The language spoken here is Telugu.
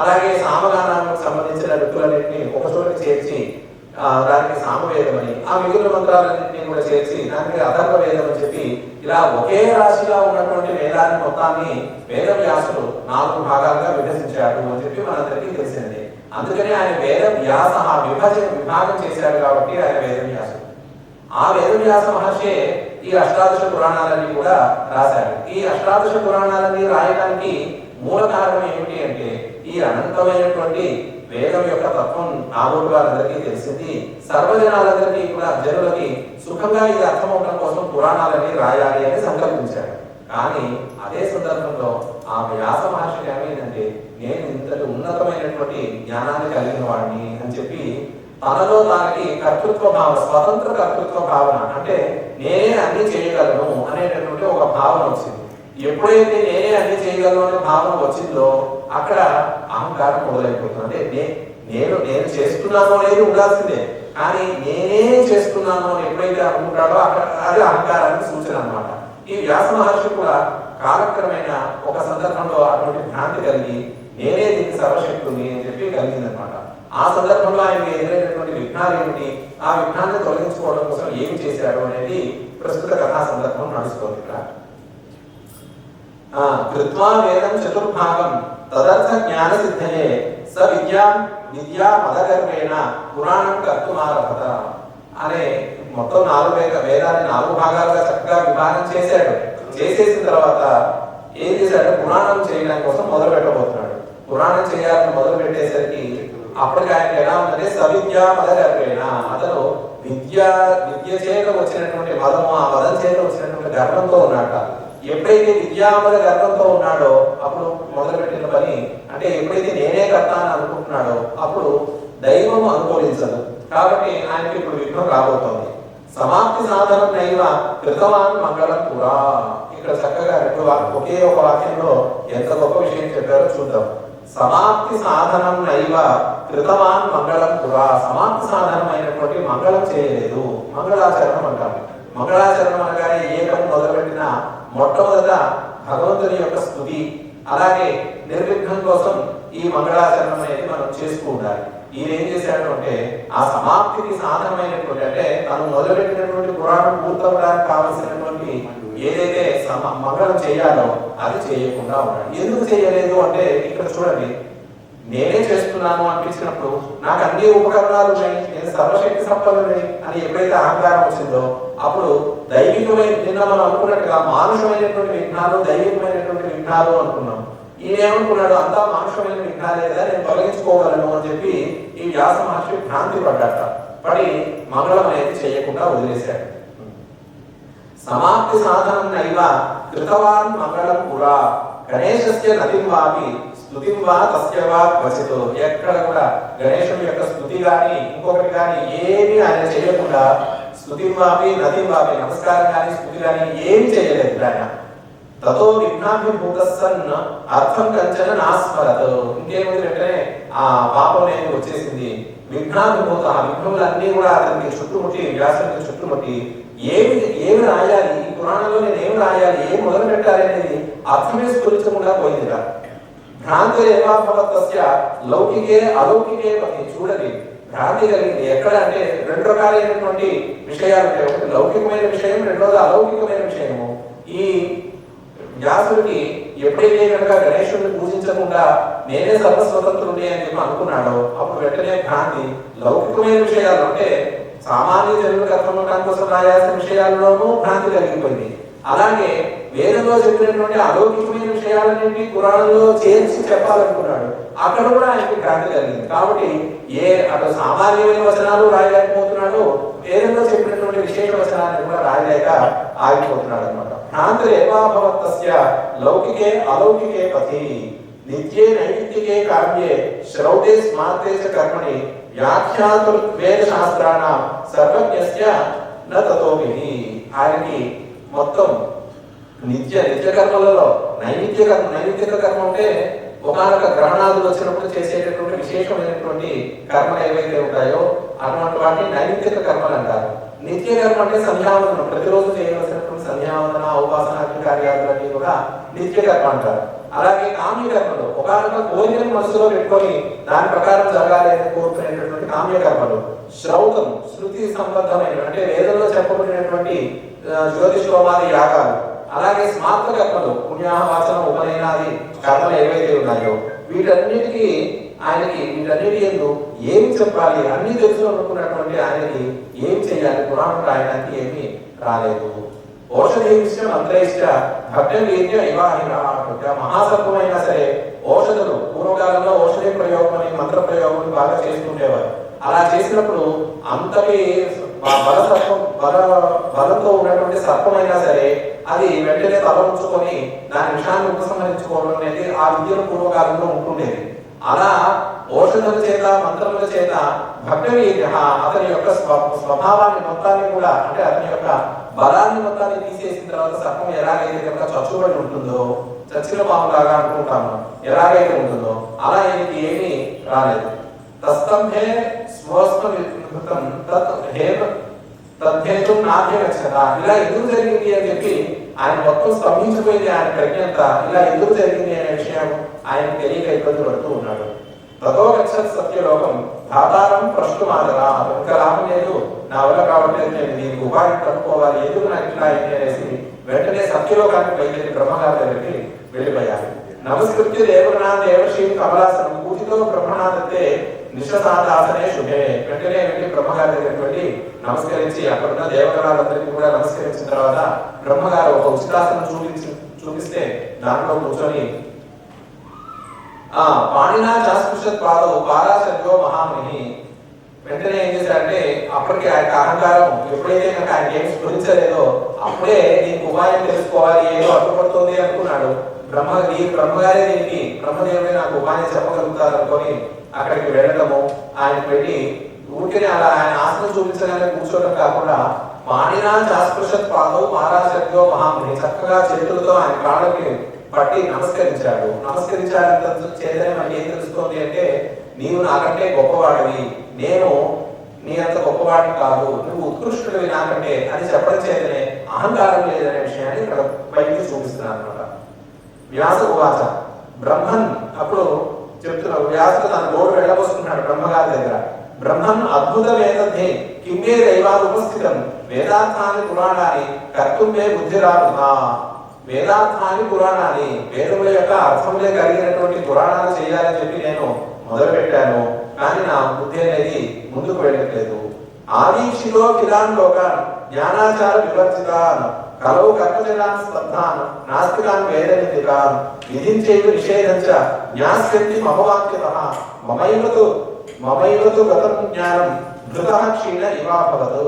అలాగే సామగానానికి సంబంధించిన ఋతువులన్నింటినీ ఒక చోట చేర్చి దానికి సామవేదం అని ఆ మిగులు మంత్రాలన్నింటినీ కూడా చేర్చి దానికి అథర్వ వేదం అని చెప్పి ఇలా ఒకే రాశిగా ఉన్నటువంటి వేదాన్ని మొత్తాన్ని వేద వ్యాసులు నాలుగు భాగాలుగా విభజించాడు అని చెప్పి మనందరికీ తెలిసింది. అందుకని ఆయన వేద వ్యాస విభజన విభాగం చేశాడు కాబట్టి ఆయన వేద వ్యాసుడు ఆ వేదవ్యాస మహర్షి ఈ అష్టాదశ పురాణాలన్నీ కూడా రాశాడు. ఈ అష్టాదశ పురాణాలన్నీ రాయడానికి మూల కారణం ఏమిటి అంటే ఈ అనంతమైనటువంటి వేదం యొక్క తత్వం నాలుగు వారందరికీ తెలిసింది. సర్వజనాలందరికీ కూడా జనులకి సుఖంగా ఇది అర్థం అవడం కోసం పురాణాలన్నీ రాయాలి అని సంకల్పించాడు కానీ అదే సందర్భంలో ఆ వ్యాస మహర్షికి ఏమైందంటే నేను ఇంతటి ఉన్నతమైనటువంటి జ్ఞానాన్ని కలిగిన వాడిని అని చెప్పి తనలో దానికి కర్తృత్వ భావన స్వతంత్ర కర్తృత్వ భావన అంటే నేనే అన్ని చేయగలను అనేటటువంటి ఒక భావన వచ్చింది. ఎప్పుడైతే నేనే అన్ని చేయగలను అనే భావన వచ్చిందో అక్కడ అహంకారం మొదలైపోతుంది అంటే నే- నేను నేను చేస్తున్నాను అనేది ఉండాల్సిందే. కానీ నేనే చేస్తున్నాను అని ఎప్పుడైతే అనుకుంటాడో అక్కడ అది అహంకారానికి సూచన అన్నమాట. ఈ వ్యాస మహర్షి కూడా కాలక్రమేణ ఒక సందర్భంలో అటువంటి భ్రాంతి కలిగి నేనే దీనికి సర్వశక్తుని అని చెప్పి కలిగిందనమాట ఆ సందర్భంలో ఆయనకి ఎదురైనటువంటి విఘ్నాలు ఏమిటి ఆ విఘ్నాన్ని తొలగించుకోవడం కోసం ఏమి చేశాడు అనేది ప్రస్తుత కథా సందర్భం నడుస్తోంది ఇక్కడ. కృత్వా వేదం చతుర్భాగం. తదర్థ జ్ఞాన సిద్ధయే స విద్యా విద్యా మదగర్వేణ పురాణం కర్తుమారభత. అనే మొత్తం నాలుగు వేదాన్ని నాలుగు భాగాలుగా చక్కగా విభాగం చేశాడు. చేసేసిన తర్వాత ఏం చేశాడు? పురాణం చేయడం కోసం మొదలు పెట్టబోతున్నాడు పురాణం చేయాలని మొదలు పెట్టేసరికి అప్పటికి ఆయన ఎలా ఉందంటే సవిద్యా మదగర్వేణ. అతను విద్య విద్య చేత వచ్చినటువంటి మదము ఆ మదం చేత వచ్చినటువంటి గర్వంతో ఉన్నాడు ఎప్పుడైతే విద్యామల గర్వంతో ఉన్నాడో అప్పుడు మొదలుపెట్టిన పని అంటే ఎప్పుడైతే నేనే కర్త అని అనుకుంటున్నాడో అప్పుడు దైవం అనుకూలించదు. కాబట్టి ఆయనకి ఇప్పుడు విఘ్నం రాబోతోంది. సమాప్తి సాధనం నైవ కృతవాన్ మంగళం పురా. ఇక్కడ చక్కగా రెండు ఒకే ఒక వాక్యంలో ఎంత గొప్ప విషయం చెప్పారో చూద్దాం. సమాప్తి సాధనం నైవ కృతవాన్ మంగళం పురా. సమాప్తి సాధనం అయినటువంటి మంగళం చేయలేదు. మంగళాచరణం అంటారు. మంగళాచరణం అనగానే ఏ పని మొదలుపెట్టినా మొట్టమొదట భగవంతుని యొక్క స్థుతి అలాగే నిర్విఘ్నం కోసం ఈ మంగళాచరణం అనేది మనం చేస్తూ ఉండాలి. ఈయన ఏం చేశాడు అంటే ఆ సమాప్తికి సాధనమైనటువంటి అంటే తను మొదలుపెట్టినటువంటి పురాణం పూర్తవడానికి కావలసినటువంటి ఏదైతే సమ మంగళం చేయాలో అది చేయకుండా ఉన్నాడు ఎందుకు చేయలేదు అంటే ఇక్కడ చూడండి నేనే చేస్తున్నాను అనిపించినప్పుడు నాకు అన్ని ఉపకరణాలు ఉన్నాయి నేను సర్వశక్తి సంపన్నుని అని ఎప్పుడైతే అహంకారం వచ్చిందో అప్పుడు దైవికమైన నిన్న మనం అనుకున్నట్టుగా మానుషమైనటువంటి విఘ్నాలు దైవికమైనటువంటి విఘ్నాలు అనుకున్నాం. ఈయన ఏమనుకున్నాడు? అంతా మానుషమైన విఘ్నాలే కదా నేను తొలగించుకోగలను అని చెప్పి ఈ వ్యాస మహర్షి భ్రాంతి పడ్డాట. పడి మంగళం అనేది చేయకుండా వదిలేశాడు. సమాప్తి సాధనం నైవ కృతవాన్ మంగళం పురా గణేశస్య నదిం వాపి స్థుతిం వా తస్య వా క్వచితో. ఎక్కడ కూడా గణేశం యొక్క స్థుతి గాని ఇంకొకటి గాని ఏమీ ఆయన చేయకుండా స్థుతిం వాపి నదిం వాపి నమస్కారం గాని స్థుతి గాని ఏమి చేయలేదు ఆయన. తతో విఘ్నాభిభూత సన్ అర్థం కంచన నాస్మరత్. ఇంకేముంది వెంటనే ఆ పాపం అనేది వచ్చేసింది. విఘ్నాభిభూత ఆ విఘ్నములన్నీ కూడా అతనికి చుట్టుముట్టి వ్యాసునికి చుట్టుముట్టి ఏమి ఏమి రాయాలి? ఈ పురాణంలో నేను ఏమి రాయాలి? ఏమి మొదలు పెట్టాలి అనేది అర్థమే స్ఫురించకుండా పోయింది భ్రాంతి ఏమాభవత్తస్య లౌకికే అలౌకికే పని చూడని భ్రాంతి కలిగింది. ఎక్కడ అంటే రెండు రకాలైనటువంటి విషయాలు ఉంటాయి. ఒకటి లౌకికమైన విషయం రెండోది అలౌకికమైన విషయము. ఈ వ్యాసుడికి ఎప్పుడైతే కనుక గణేశుడిని పూజించకుండా నేనే సర్వస్వతంత్రుడి అని చెప్పి అనుకున్నాడో అప్పుడు వెంటనే భ్రాంతి లౌకికమైన విషయాలు అంటే సామాన్య జనులకు అర్థం అవడానికి కోసం రాయాల్సిన విషయాల్లోనూ భ్రాంతి కలిగిపోయింది. అలాగే వేదంలో చెప్పినటువంటి అలౌకికమైన విషయాలన్నింటి పురాణంలో చేర్చి చెప్పాలనుకున్నాడు. అక్కడ కూడా ఆయనకి భ్రాంతి కలిగింది. కాబట్టి ఏ అటు సామాన్యమైన వచనాలు రాయలేకపోతున్నాడు వేదంలో చెప్పినటువంటి విశేష వచనాన్ని కూడా రాయలేక ఆగిపోతున్నాడు అనమాట భ్రాంతి ఏవాభవత్తస్య లౌకికే అలౌకికే పథి నిత్యే నైమిత్తికే కావ్యే శ్రౌతే స్మార్తే చ కర్మణి వ్యాఖ్యాతుర్ వేద శాస్త్రాణం సర్వజ్ఞస్య న ఆయనకి మొత్తం నిత్య నిత్య కర్మలలో నైమిత్య కర్మ నైమిత్తిక కర్మ అంటే ఒకనొక గ్రహణాదులు వచ్చినప్పుడు చేసేటటువంటి విశేషమైనటువంటి కర్మలు ఏవైతే ఉంటాయో అటువంటి వాటిని నైమిత్యక కర్మలు అంటారు. నిత్య కర్మ అంటే సంధ్యావందనం. ప్రతిరోజు చేయవలసినటువంటి సంధ్యావందన ఉపాసన కార్యాలన్నీ కూడా నిత్య కర్మ అంటారు. అలాగే కామ్య కర్మలు. ఒకనొక కోరికను మనసులో పెట్టుకొని దాని ప్రకారం జరగాలి అని కోరుకునేటటువంటి కామ్య కర్మలు శ్రౌతం శృతి సంబద్ధమైన అంటే వేదంలో చెప్పబడినటువంటి జ్యోతిష్ హోమాది యాగాలు అలాగే స్మార్త కర్మలు పుణ్యాహవాచనం ఉపనయనాది కర్మలు ఏవైతే ఉన్నాయో వీటన్నిటికీ ఆయనకి వీటన్నిటి ఎందు ఏమి చెప్పాలి అన్ని తెలుసు అనుకున్నటువంటి ఆయనకి ఏం చేయాలి పురాణం రాయడానికి ఏమీ రాలేదు. ఔషధీమిష్ట మంత్రైష్ట భక్తం వీర్య ఇవాహిన మహాసత్వమైనా సరే ఔషధులు పూర్వకాలంలో ఔషధ ప్రయోగం అని మంత్ర ప్రయోగం బాగా చేసుకుంటేవారు అలా చేసినప్పుడు అంతటి బల సర్పం బల బలంతో ఉన్నటువంటి సర్పమైనా సరే అది వెంటనే తల ఉంచుకొని దాని విషయాన్ని ఉపసంహరించుకోవడం అనేది ఆ విద్యను పూర్వకాలంలో ఉంటుండేది. అలా ఔషధుల చేత మంత్రముల చేత భక్తవీర్య అతని యొక్క స్వభావాన్ని మొత్తాన్ని కూడా అంటే అతని యొక్క బలాన్ని మొత్తాన్ని తీసేసిన తర్వాత సర్పం ఎలాగైతే కనుక చచ్చుబడి ఉంటుందో చచ్చిన పాములాగా అనుకుంటాము. ఎలాగైతే ఉంటుందో అలా ఈయనకి ఏమీ రాలేదు. తస్తంభే స్వస్మ వికృతం తత్ హేమ తద్హేతు నాభ్యగచ్చత ఇలా ఎందుకు జరిగింది అని చెప్పి ఆయన మొత్తం స్తంభించిపోయింది ఆయన ప్రజ్ఞంత ఇలా ఎందుకు జరిగింది అనే విషయం ఆయన తెలియక ఇబ్బంది పడుతూ ఉన్నాడు. తతో గచ్చత్ సత్యలోకం దాతారం ప్రశ్నమాదరా. ఇంకా లాభం లేదు. నా వల్ల కావట్లేదు నేను. దీనికి ఉపాయం కనుక్కోవాలి ఎందుకు నాకు ఇట్లా అయింది అనేసి వెంటనే సత్యలోకానికి బయలుదేరి బ్రహ్మగారి దగ్గరికి వెళ్ళిపోయారు. నమస్కృత్య దేవనా దేవశ్రీ కమలాసనం పూజితో బ్రహ్మనాథతే నిశ్వసాదాసనే శుభే. వెంటనే వెళ్ళి బ్రహ్మగారి దగ్గరికి వెళ్ళి నమస్కరించి అక్కడున్న దేవగణాలందరికీ కూడా నమస్కరించిన తర్వాత బ్రహ్మగారు ఒక ఉచితాసనం చూపించి చూపిస్తే దాంట్లో కూర్చొని ఆ పాణినా చాస్పృషత్ పాదో పారాశర్యో మహామహి వెంటనే ఏం చేశారంటే అప్పటికి ఆయన అహంకారం ఎప్పుడైతే నాకు ఆయన ఏం స్ఫురించలేదో అప్పుడే దీనికి ఉపాయం తెలుసుకోవాలి ఏదో అడ్డుపడుతుంది అనుకున్నాడు. బ్రహ్మ ఈ బ్రహ్మగారే దీనికి బ్రహ్మదేవుడే నాకు ఉపాయం చెప్పగలుగుతారు అనుకొని అక్కడికి వెళ్ళడము ఆయనకు వెళ్ళి ఊరికనే అలా ఆయన ఆసనం చూపించగానే కూర్చోవడం కాకుండా పాణినా చాస్పృషత్ పాదవు పారాశర్యో మహాముని చక్కగా చేతులతో ఆయన కాళ్ళకి పట్టి నమస్కరించాడు. నమస్కరించాడంత చేతనే మనకి ఏం తెలుస్తోంది అంటే నీవు నాకంటే గొప్పవాడివి. నేను నీ అంత గొప్పవాడిని కాదు. నువ్వు ఉత్కృష్టుడివి నాకంటే అని చెప్పడం చేతనే అహంకారం లేదనే విషయాన్ని ఇక్కడ బయటికి చూపిస్తున్నాను అనమాట. వ్యాస ఉవాచ బ్రహ్మన్ అప్పుడు చెప్తున్నాడు వ్యాసుడు తన గోడు వెళ్ళబోస్తున్నాడు బ్రహ్మగారి దగ్గర. బ్రహ్మన్ అద్భుత వేదధ్యే కిమ్మే దైవాలు ఉపస్థితం. వేదార్థాన్ని పురాణాన్ని కర్తుమ్మే బుద్ధిరాడునా వేదార్థాన్ని పురాణాన్ని వేదముల యొక్క అర్థములే కలిగినటువంటి పురాణాలు చేయాలని చెప్పి నేను మొదలుపెట్టాను. కానీ నా బుద్ధి అనేది ముందుకు వెళ్ళట్లేదు. ఆదీక్షిలో కిరాన్ లోకాన్ జ్ఞానాచార వివర్జితాన్ కలవు కర్మజలాన్ స్పర్ధాన్ నాస్తికాన్ వేదనిధికాన్ విధించేవి నిషేధంచ జ్ఞాస్యంతి మమవాక్యత మమైవతు మమైవతు గతం జ్ఞానం ధృత క్షీణ ఇవాభవతు.